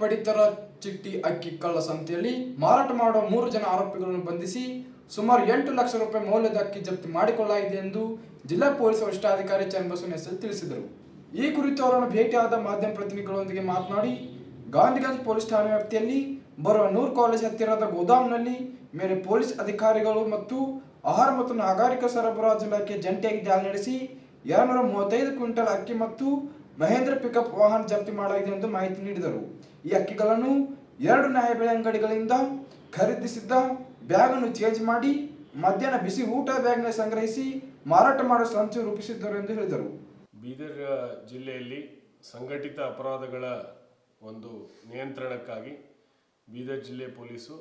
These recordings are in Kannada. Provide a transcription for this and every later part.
ಪಡಿತರ ಚಿಟ್ಟಿ ಅಕ್ಕಿ ಕಳ್ಳ ಸಂತೆಯಲ್ಲಿ ಮಾರಾಟ ಮಾಡುವ ಮೂರು ಜನ ಆರೋಪಿಗಳನ್ನು ಬಂಧಿಸಿ ಸುಮಾರು ಎಂಟು ಲಕ್ಷ ರೂಪಾಯಿ ಮೌಲ್ಯದ ಅಕ್ಕಿ ಜಪ್ತಿ ಮಾಡಿಕೊಳ್ಳಲಾಗಿದೆ ಎಂದು ಜಿಲ್ಲಾ ಪೊಲೀಸ್ ವರಿಷ್ಠಾಧಿಕಾರಿ ಹೆಸರು ತಿಳಿಸಿದರು. ಈ ಕುರಿತು ಅವರನ್ನು ಭೇಟಿಯಾದ ಮಾಧ್ಯಮ ಪ್ರತಿನಿಧಿಗಳೊಂದಿಗೆ ಮಾತನಾಡಿ ಗಾಂಧಿಗಂಜ್ ಪೊಲೀಸ್ ಠಾಣೆ ವ್ಯಾಪ್ತಿಯಲ್ಲಿ ಬರುವ ನೂರ್ ಕಾಲೇಜ್ ಹತ್ತಿರದ ಗೋದಾಮ್ನಲ್ಲಿ ಮೇಲೆ ಪೊಲೀಸ್ ಅಧಿಕಾರಿಗಳು ಮತ್ತು ಆಹಾರ ಮತ್ತು ನಾಗರಿಕ ಸರಬರಾಜು ಇಲಾಖೆ ಜಂಟಿಯಾಗಿ ದಾಳಿ ನಡೆಸಿ ಎರಡ್ನೂರ ಮೂವತ್ತೈದು ಕ್ವಿಂಟಲ್ ಅಕ್ಕಿ ಮತ್ತು ಮಹೇಂದ್ರ ಪಿಕಪ್ ವಾಹನ ಜಪ್ತಿ ಮಾಡಲಾಗಿದೆ ಎಂದು ಮಾಹಿತಿ ನೀಡಿದರು. ಈ ಅಕ್ಕಿಗಳನ್ನು ಎರಡು ನ್ಯಾಯಬೆಳೆ ಅಂಗಡಿಗಳಿಂದ ಖರೀದಿಸಿದ್ದ ಬ್ಯಾಗ್ ಅನ್ನು ಚೇಂಜ್ ಮಾಡಿ ಮಧ್ಯಾಹ್ನ ಬಿಸಿ ಊಟ ಬ್ಯಾಗ್ನ ಸಂಗ್ರಹಿಸಿ ಮಾರಾಟ ಮಾಡುವ ಸಂಚು ರೂಪಿಸಿದ್ದರು ಎಂದು ಹೇಳಿದರು. ಬೀದರ್ ಜಿಲ್ಲೆಯಲ್ಲಿ ಸಂಘಟಿತ ಅಪರಾಧಗಳ ಒಂದು ನಿಯಂತ್ರಣಕ್ಕಾಗಿ ಬೀದರ್ ಜಿಲ್ಲೆ ಪೊಲೀಸು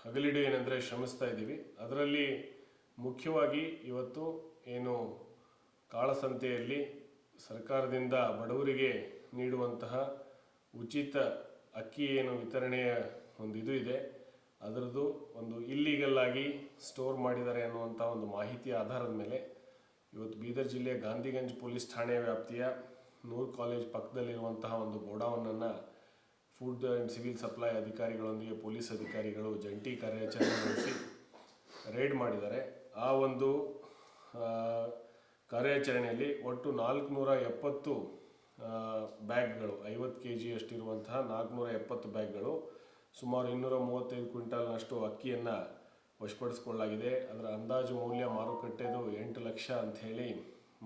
ಹಗಲಿಡು ಏನಂದರೆ ಶ್ರಮಿಸ್ತಾ ಇದ್ದೀವಿ. ಅದರಲ್ಲಿ ಮುಖ್ಯವಾಗಿ ಇವತ್ತು ಏನು ಕಾಳಸಂತೆಯಲ್ಲಿ ಸರ್ಕಾರದಿಂದ ಬಡವರಿಗೆ ನೀಡುವಂತಹ ಉಚಿತ ಅಕ್ಕಿ ಏನು ವಿತರಣೆಯ ಒಂದು ಇದು ಇದೆ. ಅದರದ್ದು ಒಂದು ಇಲ್ಲೀಗಲ್ ಆಗಿ ಸ್ಟೋರ್ ಮಾಡಿದ್ದಾರೆ ಅನ್ನುವಂಥ ಒಂದು ಮಾಹಿತಿಯ ಆಧಾರದ ಮೇಲೆ ಇವತ್ತು ಬೀದರ್ ಜಿಲ್ಲೆಯ ಗಾಂಧಿಗಂಜ್ ಪೊಲೀಸ್ ಠಾಣೆಯ ವ್ಯಾಪ್ತಿಯ ನೂರ್ ಕಾಲೇಜ್ ಪಕ್ಕದಲ್ಲಿರುವಂತಹ ಒಂದು ಗೋಡೌನನ್ನು ಫುಡ್ ಆ್ಯಂಡ್ ಸಿವಿಲ್ ಸಪ್ಲೈ ಅಧಿಕಾರಿಗಳೊಂದಿಗೆ ಪೊಲೀಸ್ ಅಧಿಕಾರಿಗಳು ಜಂಟಿ ಕಾರ್ಯಾಚರಣೆ ನಡೆಸಿ ರೈಡ್ ಮಾಡಿದ್ದಾರೆ. ಆ ಒಂದು ಕಾರ್ಯಾಚರಣೆಯಲ್ಲಿ ಒಟ್ಟು ನಾಲ್ಕುನೂರ ಎಪ್ಪತ್ತು ಬ್ಯಾಗ್ಗಳು, ಐವತ್ತು ಕೆ ಜಿ ಅಷ್ಟಿರುವಂತಹ ನಾಲ್ಕುನೂರ ಎಪ್ಪತ್ತು ಬ್ಯಾಗ್ಗಳು, ಸುಮಾರು ಇನ್ನೂರ ಮೂವತ್ತೈದು ಕ್ವಿಂಟಾಲ್ನಷ್ಟು ಅಕ್ಕಿಯನ್ನು ವಶಪಡಿಸಿಕೊಳ್ಳಲಾಗಿದೆ. ಅದರ ಅಂದಾಜು ಮೌಲ್ಯ ಮಾರುಕಟ್ಟೆದು ಎಂಟು ಲಕ್ಷ ಅಂತ ಹೇಳಿ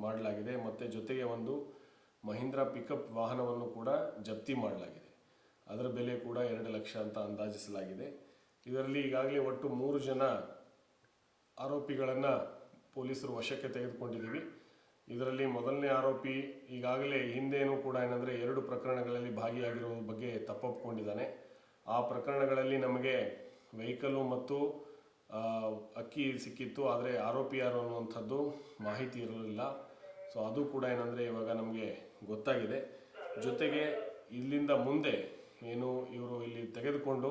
ಮಾಡಲಾಗಿದೆ. ಮತ್ತು ಜೊತೆಗೆ ಒಂದು ಮಹೀಂದ್ರ ಪಿಕಪ್ ವಾಹನವನ್ನು ಕೂಡ ಜಪ್ತಿ ಮಾಡಲಾಗಿದೆ. ಅದರ ಬೆಲೆ ಕೂಡ ಎರಡು ಲಕ್ಷ ಅಂತ ಅಂದಾಜಿಸಲಾಗಿದೆ. ಇದರಲ್ಲಿ ಈಗಾಗಲೇ ಒಟ್ಟು ಮೂರು ಜನ ಆರೋಪಿಗಳನ್ನು ಪೊಲೀಸರು ವಶಕ್ಕೆ ತೆಗೆದುಕೊಂಡಿದ್ದೀವಿ. ಇದರಲ್ಲಿ ಮೊದಲನೇ ಆರೋಪಿ ಈಗಾಗಲೇ ಹಿಂದೇನೂ ಕೂಡ ಏನಂದರೆ ಎರಡು ಪ್ರಕರಣಗಳಲ್ಲಿ ಭಾಗಿಯಾಗಿರೋ ಬಗ್ಗೆ ತಪ್ಪೊಪ್ಪಿಕೊಂಡಿದ್ದಾನೆ ಆ ಪ್ರಕರಣಗಳಲ್ಲಿ ನಮಗೆ ವೆಹಿಕಲ್ಲು ಮತ್ತು ಅಕ್ಕಿ ಸಿಕ್ಕಿತ್ತು, ಆದರೆ ಆರೋಪಿ ಯಾರು ಅನ್ನುವಂಥದ್ದು ಮಾಹಿತಿ ಇರಲಿಲ್ಲ. ಸೊ ಅದು ಕೂಡ ಏನಂದರೆ ಇವಾಗ ನಮಗೆ ಗೊತ್ತಾಗಿದೆ. ಜೊತೆಗೆ ಇಲ್ಲಿಂದ ಮುಂದೆ ಏನು ಇವರು ಇಲ್ಲಿ ತೆಗೆದುಕೊಂಡು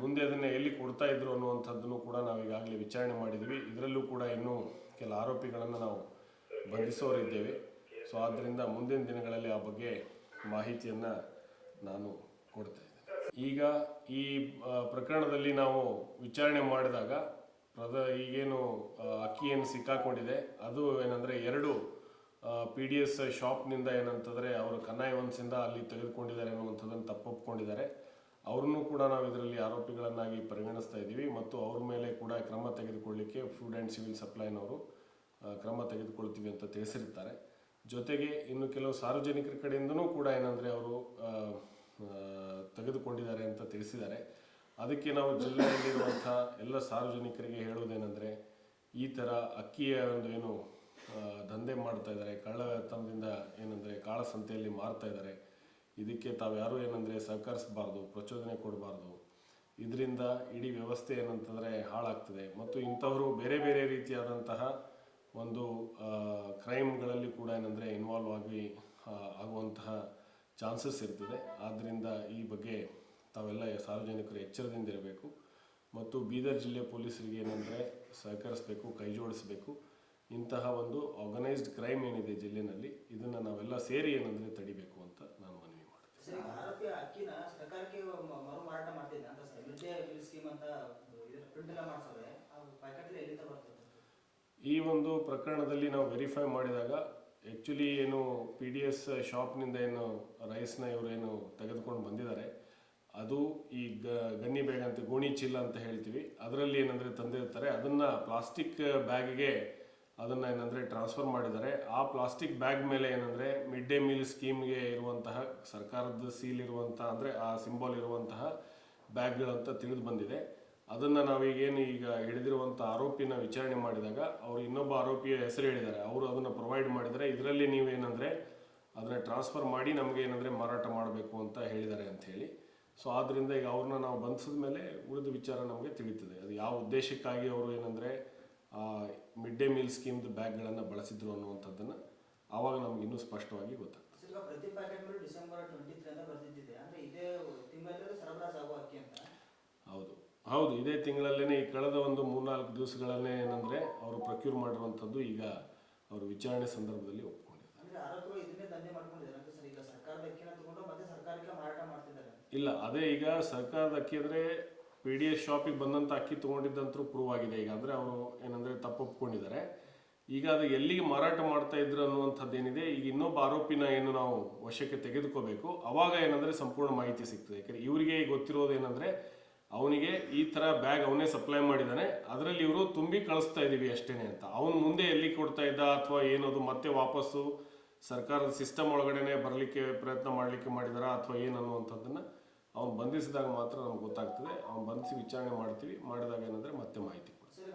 ಮುಂದೆ ಅದನ್ನು ಎಲ್ಲಿ ಕೊಡ್ತಾ ಇದ್ರು ಅನ್ನುವಂಥದ್ದನ್ನು ಕೂಡ ನಾವು ಈಗಾಗಲೇ ವಿಚಾರಣೆ ಮಾಡಿದ್ವಿ. ಇದರಲ್ಲೂ ಕೂಡ ಇನ್ನೂ ಕೆಲ ಆರೋಪಿಗಳನ್ನು ನಾವು ಬಂಧಿಸೋರಿದ್ದೇವೆ. ಸೊ ಆದ್ದರಿಂದ ಮುಂದಿನ ದಿನಗಳಲ್ಲಿ ಆ ಬಗ್ಗೆ ಮಾಹಿತಿಯನ್ನು ನಾನು ಕೊಡ್ತಾ ಇದ್ದೇನೆ ಈಗ ಈ ಪ್ರಕರಣದಲ್ಲಿ ನಾವು ವಿಚಾರಣೆ ಮಾಡಿದಾಗ ಪ್ರದ, ಈಗೇನು ಅಕ್ಕಿ ಏನು ಸಿಕ್ಕಾಕೊಂಡಿದೆ. ಅದು ಏನಂದರೆ ಎರಡು ಪಿ ಡಿ ಎಸ್ ಶಾಪ್ನಿಂದ ಏನಂತಂದರೆ ಅವರು ಕನ್ನಾಯ ಇಂದ ಅಲ್ಲಿ ತೆಗೆದುಕೊಂಡಿದ್ದಾರೆ ಅನ್ನುವಂಥದ್ದನ್ನು ತಪ್ಪೊಪ್ಕೊಂಡಿದ್ದಾರೆ. ಅವ್ರನ್ನೂ ಕೂಡ ನಾವು ಇದರಲ್ಲಿ ಆರೋಪಿಗಳನ್ನಾಗಿ ಪರಿಗಣಿಸ್ತಾ ಇದ್ದೀವಿ. ಮತ್ತು ಅವ್ರ ಮೇಲೆ ಕೂಡ ಕ್ರಮ ತೆಗೆದುಕೊಳ್ಳಿಕ್ಕೆ ಫುಡ್ ಆ್ಯಂಡ್ ಸಿವಿಲ್ ಸಪ್ಲೈನವರು ಕ್ರಮ ತೆಗೆದುಕೊಳ್ತೀವಿ ಅಂತ ತಿಳಿಸಿರ್ತಾರೆ ಜೊತೆಗೆ ಇನ್ನು ಕೆಲವು ಸಾರ್ವಜನಿಕರ ಕಡೆಯಿಂದನೂ ಕೂಡ ಏನಂದರೆ ಅವರು ತೆಗೆದುಕೊಂಡಿದ್ದಾರೆ ಅಂತ ತಿಳಿಸಿದ್ದಾರೆ. ಅದಕ್ಕೆ ನಾವು ಜಿಲ್ಲೆಯಲ್ಲಿರುವಂಥ ಎಲ್ಲ ಸಾರ್ವಜನಿಕರಿಗೆ ಹೇಳುವುದೇನೆಂದರೆ, ಈ ಥರ ಅಕ್ಕಿಯ ಒಂದು ಏನು ದಂಧೆ ಮಾಡ್ತಾ ಇದ್ದಾರೆ, ಕಳ್ಳತನದಿಂದ ಏನಂದರೆ ಕಾಳಸಂತೆಯಲ್ಲಿ ಮಾರ್ತಾ ಇದ್ದಾರೆ. ಇದಕ್ಕೆ ತಾವ್ಯಾರೂ ಏನಂದರೆ ಸಹಕರಿಸಬಾರ್ದು, ಪ್ರಚೋದನೆ ಕೊಡಬಾರ್ದು. ಇದರಿಂದ ಇಡೀ ವ್ಯವಸ್ಥೆ ಏನಂತಂದರೆ ಹಾಳಾಗ್ತದೆ. ಮತ್ತು ಇಂಥವರು ಬೇರೆ ಬೇರೆ ರೀತಿಯಾದಂತಹ ಒಂದು ಕ್ರೈಮ್ಗಳಲ್ಲಿ ಕೂಡ ಏನಂದರೆ ಇನ್ವಾಲ್ವ್ ಆಗಿ ಆಗುವಂತಹ ಚಾನ್ಸಸ್ ಇರ್ತದೆ. ಆದ್ದರಿಂದ ಈ ಬಗ್ಗೆ ತಾವೆಲ್ಲ ಸಾರ್ವಜನಿಕರು ಎಚ್ಚರದಿಂದ ಇರಬೇಕು. ಮತ್ತು ಬೀದರ್ ಜಿಲ್ಲೆ ಪೊಲೀಸರಿಗೆ ಏನಂದರೆ ಸಹಕರಿಸಬೇಕು ಕೈ ಜೋಡಿಸಬೇಕು. ಇಂತಹ ಒಂದು ಆರ್ಗನೈಸ್ಡ್ ಕ್ರೈಮ್ ಏನಿದೆ ಜಿಲ್ಲೆನಲ್ಲಿ ಇದನ್ನು ನಾವೆಲ್ಲ ಸೇರಿ ಏನಂದರೆ ತಡಿಬೇಕು ಅಂತ ನಾನು ಮನವಿ ಮಾಡ್ತೀನಿ. ಈ ಒಂದು ಪ್ರಕರಣದಲ್ಲಿ ನಾವು ವೆರಿಫೈ ಮಾಡಿದಾಗ ಆ್ಯಕ್ಚುಲಿ ಏನು ಪಿ ಡಿ ಎಸ್ ಶಾಪ್ನಿಂದ ಏನು ರೈಸ್ನ ಇವರೇನು ತೆಗೆದುಕೊಂಡು ಬಂದಿದ್ದಾರೆ, ಅದು ಈ ಗ, ಗನ್ನಿ ಬ್ಯಾಗ್ ಅಂತ, ಗೋಣಿ ಚೀಲ ಅಂತ ಹೇಳ್ತೀವಿ. ಅದರಲ್ಲಿ ಏನಂದರೆ ತಂದಿರ್ತಾರೆ ಅದನ್ನು ಪ್ಲಾಸ್ಟಿಕ್ ಬ್ಯಾಗ್ಗೆ ಅದನ್ನು ಏನಂದರೆ ಟ್ರಾನ್ಸ್ಫರ್ ಮಾಡಿದ್ದಾರೆ. ಆ ಪ್ಲಾಸ್ಟಿಕ್ ಬ್ಯಾಗ್ ಮೇಲೆ ಏನಂದರೆ ಮಿಡ್ ಡೇ ಮೀಲ್ ಸ್ಕೀಮ್ಗೆ ಇರುವಂತಹ, ಸರ್ಕಾರದ ಸೀಲ್ ಇರುವಂತಹ ಅಂದರೆ ಆ ಸಿಂಬಲ್ ಇರುವಂತಹ ಬ್ಯಾಗ್ಗಳಂತ ತಿಳಿದು ಬಂದಿದೆ. ಅದನ್ನು ನಾವೀಗೇನು ಈಗ ಹಿಡಿದಿರುವಂಥ ಆರೋಪಿನ ವಿಚಾರಣೆ ಮಾಡಿದಾಗ ಅವರು ಇನ್ನೊಬ್ಬ ಆರೋಪಿಯ ಹೆಸರು ಹೇಳಿದ್ದಾರೆ. ಅವರು ಅದನ್ನು ಪ್ರೊವೈಡ್ ಮಾಡಿದರೆ ಇದರಲ್ಲಿ ನೀವೇನಂದರೆ ಅದನ್ನು ಟ್ರಾನ್ಸ್ಫರ್ ಮಾಡಿ ನಮಗೆ ಏನಂದರೆ ಮಾರಾಟ ಮಾಡಬೇಕು ಅಂತ ಹೇಳಿದ್ದಾರೆ ಅಂಥೇಳಿ ಸೊ ಆದ್ದರಿಂದ ಈಗ ಅವ್ರನ್ನ ನಾವು ಬಂಧಿಸಿದ ಮೇಲೆ ಉಳಿದ ವಿಚಾರ ನಮಗೆ ತಿಳಿಯುತ್ತದೆ. ಅದು ಯಾವ ಉದ್ದೇಶಕ್ಕಾಗಿ ಅವರು ಏನಂದರೆ ಮಿಡ್ ಡೇ ಮೀಲ್ ಸ್ಕೀಮ್ದು ಬ್ಯಾಗ್ಗಳನ್ನು ಬಳಸಿದ್ರು ಅನ್ನುವಂಥದ್ದನ್ನು ಆವಾಗ ನಮ್ಗೆ ಇನ್ನೂ ಸ್ಪಷ್ಟವಾಗಿ ಗೊತ್ತಾಗ್ತದೆ. ಹೌದು. ಹೌದು ಇದೇ ತಿಂಗಳಲ್ಲೇ ಈ ಕಳೆದ ಒಂದು ಮೂರ್ನಾಲ್ಕು ದಿವಸಗಳಲ್ಲೇ ಏನಂದ್ರೆ ಅವರು ಪ್ರಕ್ಯೂರ್ ಮಾಡಿರುವಂಥದ್ದು ಈಗ ಅವರು ವಿಚಾರಣೆ ಸಂದರ್ಭದಲ್ಲಿ ಒಪ್ಕೊಂಡಿದ್ದಾರೆ. ಇಲ್ಲ ಅದೇ ಈಗ ಸರ್ಕಾರದ ಅಕ್ಕಿ ಅಂದರೆ ಪಿ ಡಿ ಎಸ್ ಶಾಪಿಗೆ ಬಂದಂಥ ಅಕ್ಕಿ ತೊಗೊಂಡಿದ್ದಂತರೂ ಪ್ರೂವ್ ಆಗಿದೆ. ಈಗ ಅಂದ್ರೆ ಅವರು ಏನಂದರೆ ತಪ್ಪೊಪ್ಕೊಂಡಿದ್ದಾರೆ ಈಗ ಅದು ಎಲ್ಲಿಗೆ ಮಾರಾಟ ಮಾಡ್ತಾ ಇದ್ರು ಅನ್ನುವಂಥದ್ದು ಏನಿದೆ ಈಗ ಇನ್ನೊಬ್ಬ ಆರೋಪಿನ ಏನು ನಾವು ವಶಕ್ಕೆ ತೆಗೆದುಕೋಬೇಕು. ಅವಾಗ ಏನಂದರೆ ಸಂಪೂರ್ಣ ಮಾಹಿತಿ ಸಿಗ್ತದೆ. ಯಾಕಂದ್ರೆ ಇವರಿಗೆ ಗೊತ್ತಿರೋದು ಏನಂದರೆ ಅವನಿಗೆ ಈ ಥರ ಬ್ಯಾಗ್ ಅವನೇ ಸಪ್ಲೈ ಮಾಡಿದ್ದಾನೆ ಅದರಲ್ಲಿ ಇವರು ತುಂಬಿ ಕಳಿಸ್ತಾ ಇದ್ದೀವಿ ಅಷ್ಟೇನೆ ಅಂತ. ಅವನ ಮುಂದೆ ಎಲ್ಲಿ ಕೊಡ್ತಾ ಇದ್ದ ಅಥವಾ ಏನದು ಮತ್ತೆ ವಾಪಸ್ಸು ಸರ್ಕಾರದ ಸಿಸ್ಟಮ್ ಒಳಗಡೆನೆ ಬರಲಿಕ್ಕೆ ಪ್ರಯತ್ನ ಮಾಡಲಿಕ್ಕೆ ಮಾಡಿದಾರಾ ಅಥವಾ ಏನು ಅನ್ನುವಂಥದ್ದನ್ನು ಅವನು ಬಂಧಿಸಿದಾಗ ಮಾತ್ರ ನಮ್ಗೆ ಗೊತ್ತಾಗ್ತದೆ. ಅವನು ಬಂಧಿಸಿ ವಿಚಾರಣೆ ಮಾಡ್ತೀವಿ. ಮಾಡಿದಾಗ ಏನಂದರೆ ಮತ್ತೆ ಮಾಹಿತಿ ಕೊಡ್ತೀವಿ.